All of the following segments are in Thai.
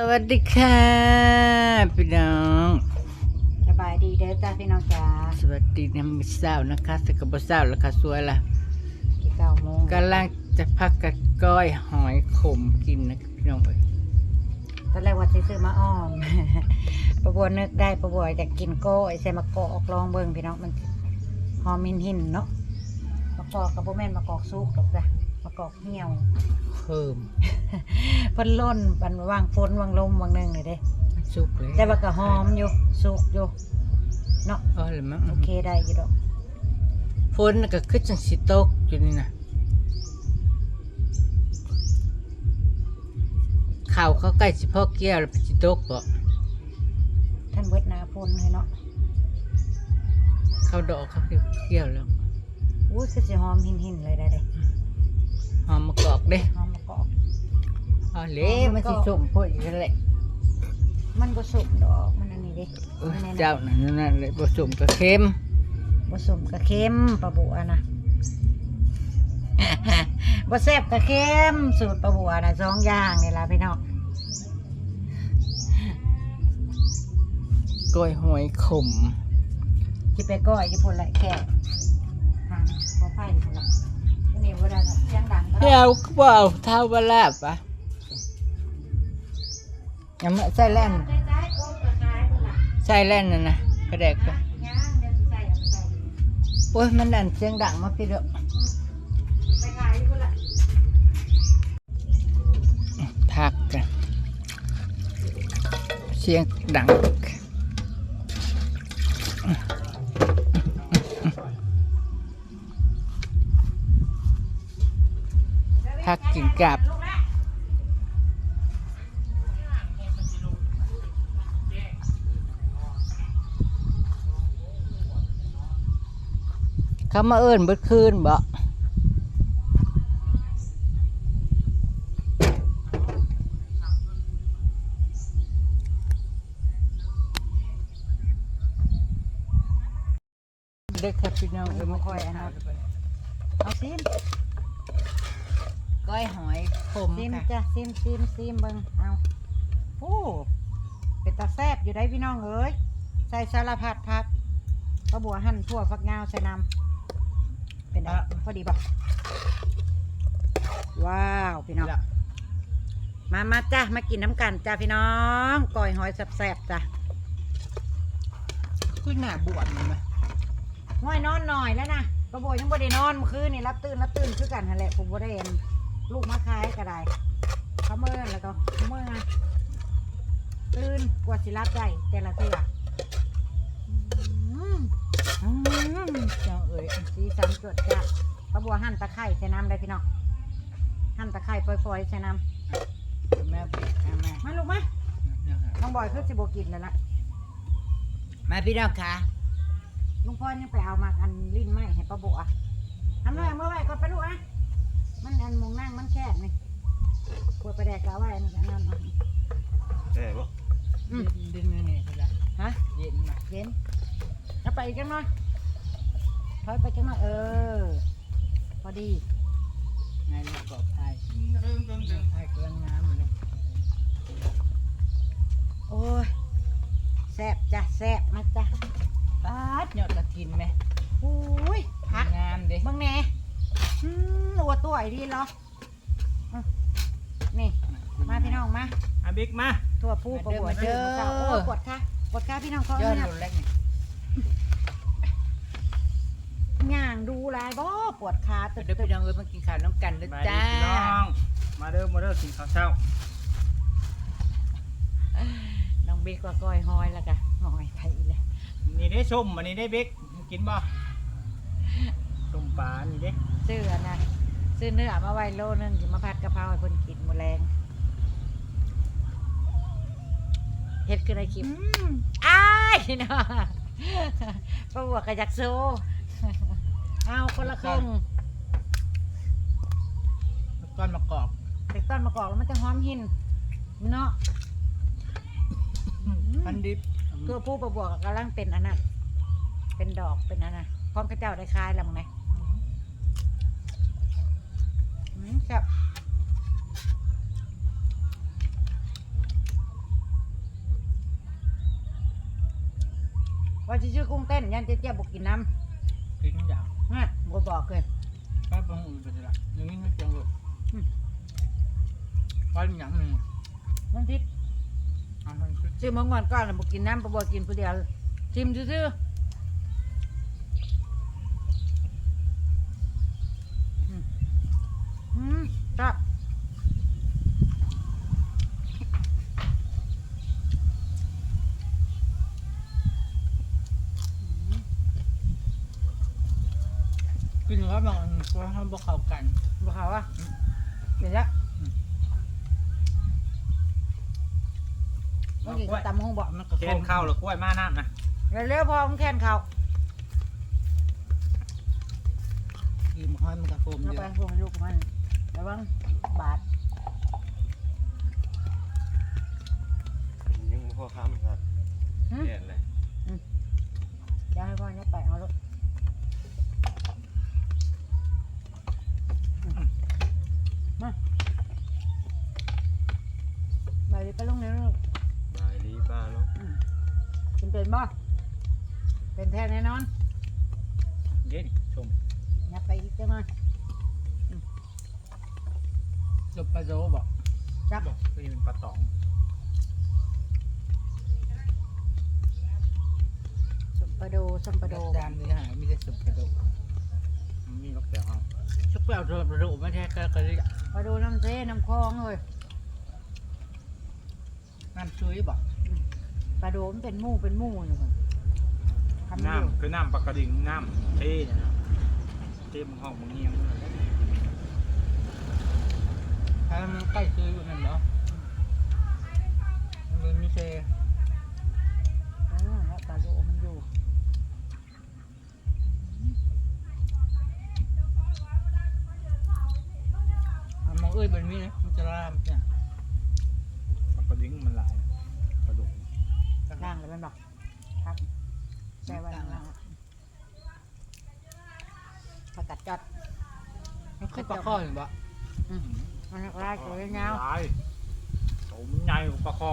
สวัสดีค่ะ พี่น้อง สบายดีเด้อจ้าพี่น้องจ้าสวัสดีน้ำมิสาวนะคะสกบสาวแล้วค่ะสวยละกี่เก้าโมงกำลังจะพักกับก้อยหอยขมกินนะคะพี่น้องเอ้ยตอนแรกว่าสิซื้อมาอ้อม ประบัวนึกได้ประบัวอยากกินโก้ไอใส่มะกอกลองเบิ่งพี่น้องมันหอมมินหินเนาะมะกอกกับโบแม่นมะกอกสุกหรอกจ้ะมะ กอกเหี่ยวเพิ่มเพิ่นล่นบันวางฝนวางลมวางหนึงเลยเด้ สุกเลยแต่ว่าก็หอมอยู่สุกอยู่เนาะอ๋อเลยมั้งโอเคได้อยู่ดอกฝนก็ขึ้นจังสิตกอยู่นี่นะข่าวเขาใกล้สิพ่อเกี้ยวแล้วไปสิตกบ่ท่านเบิดหนาฝนเลยเนาะเขาดอกเขาเกี้ยวแล้วอู้คือสิหอมหินหินๆเลยได้เด้ หอมมะกอกเด้หอมมะกอกอ๋อเละมันสิสุ่มพวกอีกแล้วแหละมันก็สุกดอกมันอันนี้เด้เอ้ยมันแน่นเจ้านั่นนั่นเลยผสมกับเค็มผสมกับเค็มปลาบัวนะบ่แซ่บกับเค็มสูตรปลาบัวนะสองอย่างนี่ล่ะพี่น้องกล้วยหอยขมที่ไปก้อยอยู่พุ่นละแค่หางพอไฟอยู่พุ่นละอันนี้เวลาเสียงดัง ก็เดี๋ยวก็บเอาเท่าบลาบปะยังไม่ใส่แล่นใส่แล่นน่ะนะกระแดกปะย่างเดี๋ยวสิใส่เอาไปโอ้ยมันดันเสียงดังมาพี่เด้อพักกันเสียงดัง กินกับเขามาเอิ้นเบิดคืนบ่เด็กครับพี่น้องเอ้ยมาคอยอันนั้นเอาซิ ก้อยหอยขมซิมค่ะจ้ะซิมซิมซิมเบิ่งเอาโอ้เป็นตาแซ่บอยู่ได้พี่น้องเอ้ยใส่สารพัดผักกระบัวหั่นทั่วฝักยาวใส่น้ำเป็นไงพอดีป่ะว้าวพี่น้องมามาจ้ะมากินน้ำกันจ้ะพี่น้องก่อยหอยแซ่บๆจ้ะขึ้นหน้าบวชมันไหมห้อยนอนหน่อยแล้วนะกระโบยยังบ่ได้นอนเมื่อคืนนี่รับตื่นรับตื่นคือกันนั่นแหละผมบ่ได้เห็น ลูกมาคายก็ได้เขาเมื่อแล้วก็เมื่อตื่นกว่าสิรับได้แต่ละเทื่ออืมอืมเจ้าเอ๋ยสีสันสดจ้ะกระบัวหั่นตะไคร้ใส่น้ำได้พี่น้องหั่นตะไคร้ฝอยๆใส่น้แม่พี่อะแม่ำมาลูกมาน้องบอยคือสิบกินแล้วล่ะมาพี่น้องค่ะลุงพ่อยังไปเอามาอันลิ้นไม้ให้ป้าบัวทำหน่อยเอามื่อไหร่ก่อนไปลูกอะ มันอันมองนั่งมันแคบนี่ปวดไปแดกกะไว้อันนี้อันนั้นเอาใช่ปะอืมดิ้นนี่นี่ก็ได้ฮะเย็นมาเย็นเอาไปอีกจังหน่อยถอยไปจังหน่อยเออ พอดีในระบบไทยไทยกำลังน้ำเลยโอ้ยแซ่บจ้ะแซ่บมาจ้ะปาดยอดกระถินไหมอุ้ยพักงามเด้บังแหน่อืมอวด ตัวไอ้ดีเหรออืมนี่มาพี่น้องมาอาบิ๊กมาทั่วผู้ประบวดเด้อโอ้ยกดค่ะกดค่ะพี่น้องเขายอดเนี่ยหลุดเล็กนี่ย่างดูแลบ่ปวดขาตึกเดี๋ยวตึกพี่น้องเอ้ยมากินข้าวน้ำกันเลยมาจ้าดีพี่น้องมาเด้อมาเด้อกินข้าวเช้าน้องบิ๊กก็ก้อยหอยแล้วกะหอยไปอีกแล้วนี่ได้ส้มอันนี้ได้บิ๊กกินบ่ส้มปลานี่เด้ซื้ออันนะ ซื้อเนื้อมาไว้โลนึงจะมาผัดกะเพราให้เพิ่นกินมื้อแรงเฮ็ดคือได้คลิปอ้ายเนาะประบวกกะยักโซเอาคนละครึ่งก้อนมะกอกเด็กต้นมะกอกแล้วมันจะหอมหินเนาะพันดิบตัวผู้ประบวกกำลังเป็นอันนั้นเป็นดอกเป็นอันนั้นพร้อมกระเจ้าได้คลายแล้วมั้งไหม แซ่บว่าชื่อกุ้งเต้นยันเตี้ยๆบุกกินน้กินทุกอย่างำฮะบ่บอกเลยแป๊บนึงอื่นเป็นไละยังไม่ไม่เพียงเลยฟันอย่างหนึ่งมันพิษ อันนั้นคือ ซื้อมางอนก่อนน่ะบุกกินน้ำบ่บอกินผู้เดียวชิมซื้อ กินแล้วบางอันก็ทำบ่เข้ากันบอกเขาว่าเดี๋ยวละเมื่อกี้ก็ตำห้องบอกมันก็เคนข้าวหรือกล้วยมาน้ำนะเร็วๆพอมึงแค้นเขากินห้อยมันกระโฟมเอาเยไปอะพวงลูกมันระวังบาดยังพ่อค้ำครับหึเห็นเลยอย่าให้พ่อเนี่ยไปเอาลูกมาไปดิไปลงเร็วลูก บายดีป้าเนาะ เป็นเป็นบ่เป็นแท้แน่นอน เย็นชม อย่าไปอีกเจ้ามา จบปลาโดบอกจับบอกคือเป็นปลาตองสมปะโดสมปะโดจานนี้หายมีแต่สุกกระโดดมันมีลูกแต่ห้องชุกเปล่าโดดกระโดดไม่แท้ก็กระดิ่งปะโดน้ำเทน้ำคลองเลยน้ำซุยบอกปลาโดมันเป็นหมู่เป็นหมู่อยู่มันทำอยู่น้ำคือน้ำปลากระดิ่งน้ำเท่เนี่ยนะเท่มึงห้องมึงเงียบ ถ้ามัน ใกล้ซื้ออยู่นั่นเนาะมันมีเซเออแล้วปลาโดมันอยู่อะมองเอ้ยเป็นมีนะมันจะรามเนี่ยปลากระดิ่งมันหลายกระดูกล่างเลยมันบอกครับใส่ไว้ข้างล่างผักกัดจอดมันคือปลาข้อเห็นปะมั นลายสวยเงาหลายโตมันใหญ่กว่าปลาคอ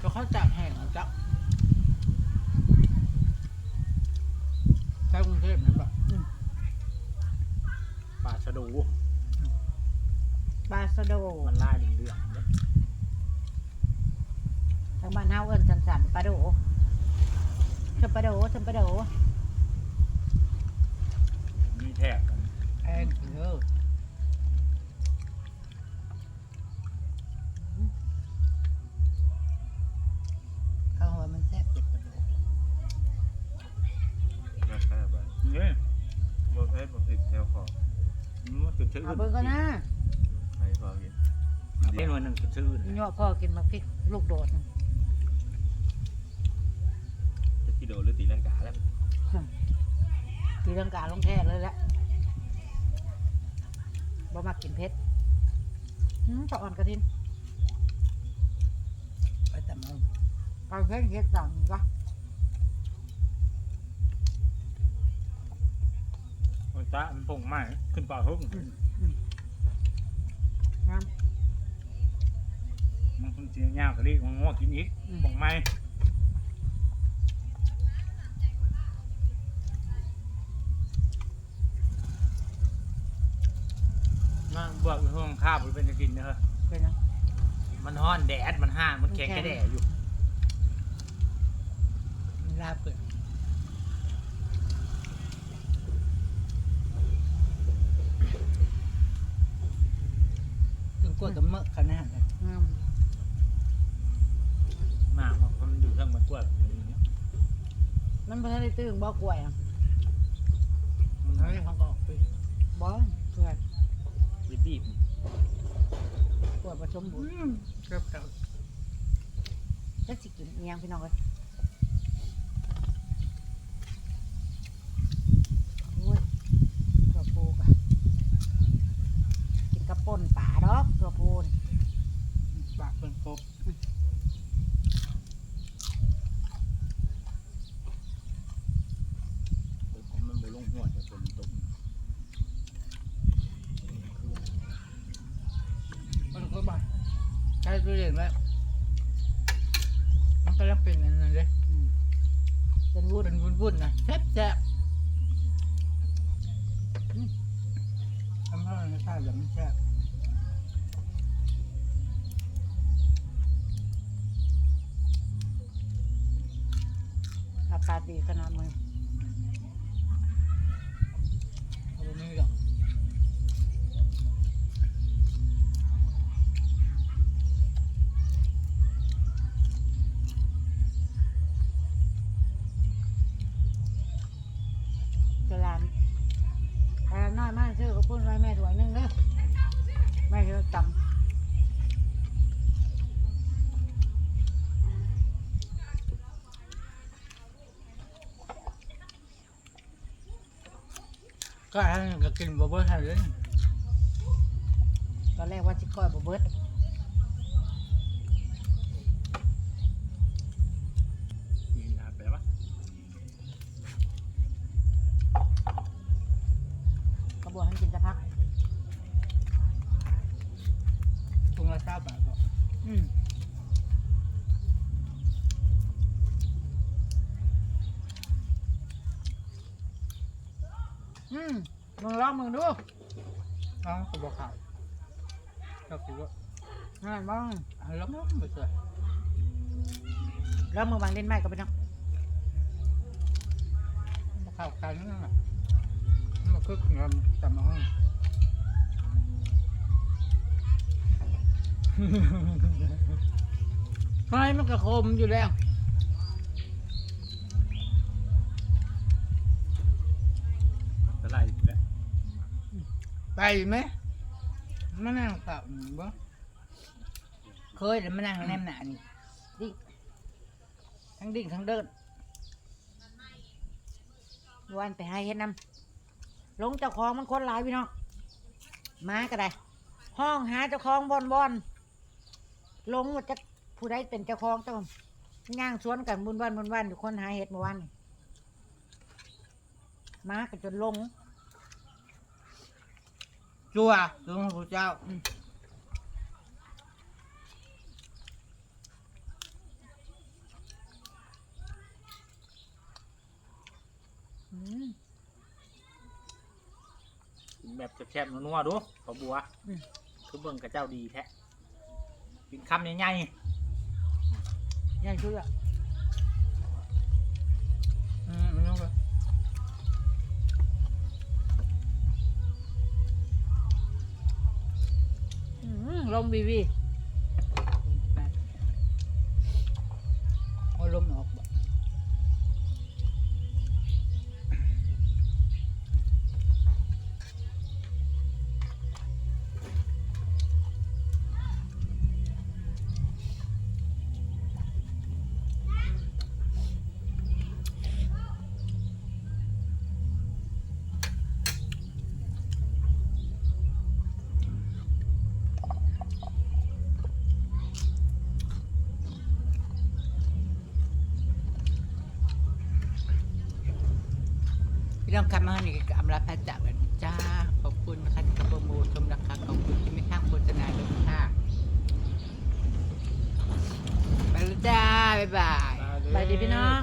ก็เขาจับแห้งจับใช้กรุงเทพนั่นปะปลาชะดูปลาสะโดมันลายเหลืองๆเนี่ยทางบ้านเฮาเอิ้นสันๆปลาโดชมปลาโดชมปลาโดมีแทบกัน แอนเออ มันคือชื่อเอาเบิ่งก่อนนะให้พอกินเล่นวันหนึ่งคือชื่อนี่ว่าพ่อกินมาพริกลูกโดดน่ะจะกิโดหรือตีลังกาแล้วตีลังกาลงแท้เลยแหละบ่มากินเผ็ดหืมจะอ่อนกระทินไปแต่มาปลาเผ็ดเฮ็ดสั่งก็โอ้ยตามันปุ่งใหม่ขึ้นป่าหุ่งงาม มันคงจีนยาวกะลิมันงอกินอีกปุ่งใหม่มาบอกอยู่ห้องข้าวมันเป็นจะกินเนอะเป็นยังมันฮ้อนแดดมันห้ามันแข็งกระแดดอยู่มันลาบเปิดถึงกลัวกับเมื่อขนาดนั้น งามมากมันอยู่เครื่องมันกวดอย่างเงี้ยมันบ่ทันได้ตื่นบ่กล้วยอะมันให้เขาก็ออกไปบ่เพื่อนรีบรีบกล้วยผสมบุญเริ่มเก่าจักสิกินอิหยังพี่น้องเอ้ยโอ้ยตัวปูกะกินกระป่นป่าดอกตัวปูนี่ ปากเป็นครบ ผมมันไปลงหัวจะเป็นตุ้ม มันก็บ้าใช้ ตู้เย็นไว้มันก็ยังเป็นอันนั้นเลยอืมเป็นวุ้นเป็นวุ่นๆนะแซ่บแซ่บทำให้รสชาติแบบมันแซ่บอากาศดีขนาดมึง เอาตรงนี้หรอก เจรานแต่น้อยมากซื้อเขาพูดไว้แม่ถวยหนึงเด้อแม่จะจ ก็ให้ก็กินบ่เบิดทันเลยตอนแรกว่าจิก้อยบ่เบิด มีนาไปปะ ก็บอกให้กินจะพัก ถุงละเก้าบาทก็ อืม อืมมึงลองมึงดูน้องก็บอกขายก็คือว่านั่นบ้างเอาแล้วมันไม่ใช่แล้วมึงบางเล่นไม้ก็ไปน้องมาเข้ากันนั่นแหละมันคือเงินจำมาห้องไฟมันก็คมอยู่แล้ว จะไล่อีกแล้ว ไปไหมมานั่งตับบ่เคยแต่มานั่งแนมหนานี่ดิทั้งดิ่งทั้งเดินวันไปใหาเฮ็ดน้ำลงเจ้าของมันคนหลายพี่น้องมาก็ได้ ห้องหาเจ้าของบอนบอนลงว่าจะผู้ใดเป็นเจ้าของต้องย่างสวนกันบุญวันบุญวันอยู่คนหาเฮ็ดเมื่อวานมาก็จนลง จัวจัวพระพุทธเจ้าอืมกินแบบแซ่บๆนัวๆดูปลาบัวอืมคือเบิ่งกับเจ้าดีแท้กินคำใหญ่ยังช่วยอะ ๆอืมมันยังไง อืม พี่น้องครับมานี่ก็อำลาพระจากกันจ้า ขอบคุณนะคะที่โปรโมทชมนะคะขอบคุณที่ไม่ข้างโฆษณาด้วยค่ะไปแล้วจ้า บ๊ายบาย สวัสดีพี่น้อง